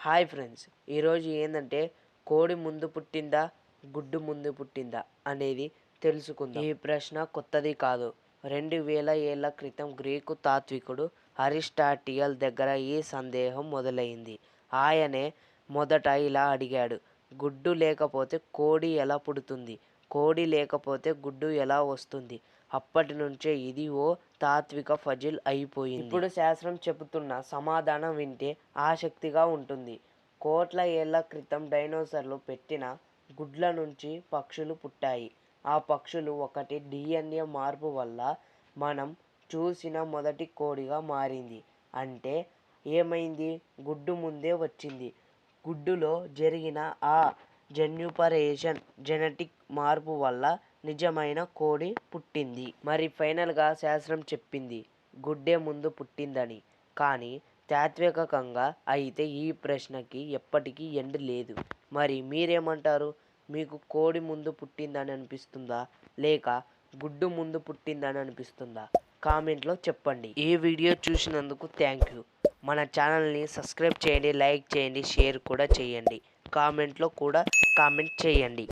Hi friends ఈరోజు ఏంటంటే కోడి ముందు పుట్టిందా గుడ్డు ముందు పుట్టిందా అనేది తెలుసుకుందాం. ఈ ప్రశ్న కొత్తది కాదు. రెండు వేల ఏళ్ళ క్రితం గ్రీకు తాత్వికుడు అరిస్టాటియల్ దగ్గర ఈ సందేహం మొదలైంది. ఆయనే మొదట ఇలా అడిగాడు గుడ్డు లేకపోతే కోడి ఎలా పుడుతుంది? కోడి లేకపోతే గుడ్డు ఎలా వస్తుంది? అప్పటి నుంచే ఇది ఓ తాత్విక ఫజిల్ అయిపోయింది. ఇప్పుడు శాస్త్రం చెబుతున్న సమాధానం వింటే ఆసక్తిగా ఉంటుంది. కోట్ల ఏళ్ళ క్రితం డైనోసార్లు పెట్టిన గుడ్ల నుంచి పక్షులు పుట్టాయి. ఆ పక్షులు ఒకటి డిఎన్ఏ మార్పు వల్ల మనం చూసిన మొదటి కోడిగా మారింది. అంటే ఏమైంది? గుడ్డు ముందే వచ్చింది. గుడ్డులో జరిగిన ఆ జన్యుపరేషన్ జెనెటిక్ మార్పు వల్ల నిజమైన కోడి పుట్టింది. మరి ఫైనల్గా శాస్త్రం చెప్పింది గుడ్డే ముందు పుట్టిందని. కానీ తాత్వికంగా అయితే ఈ ప్రశ్నకి ఎప్పటికీ ఎండ్ లేదు. మరి మీరేమంటారు? మీకు కోడి ముందు పుట్టిందని అనిపిస్తుందా? లేక గుడ్డు ముందు పుట్టిందని అనిపిస్తుందా? కామెంట్లో చెప్పండి. ఈ వీడియో చూసినందుకు థ్యాంక్ యూ. మన ఛానల్ని సబ్స్క్రైబ్ చేయండి లైక్ చేయండి షేర్ కూడా చేయండి. కామెంట్లో కూడా కామెంట్ చేయండి.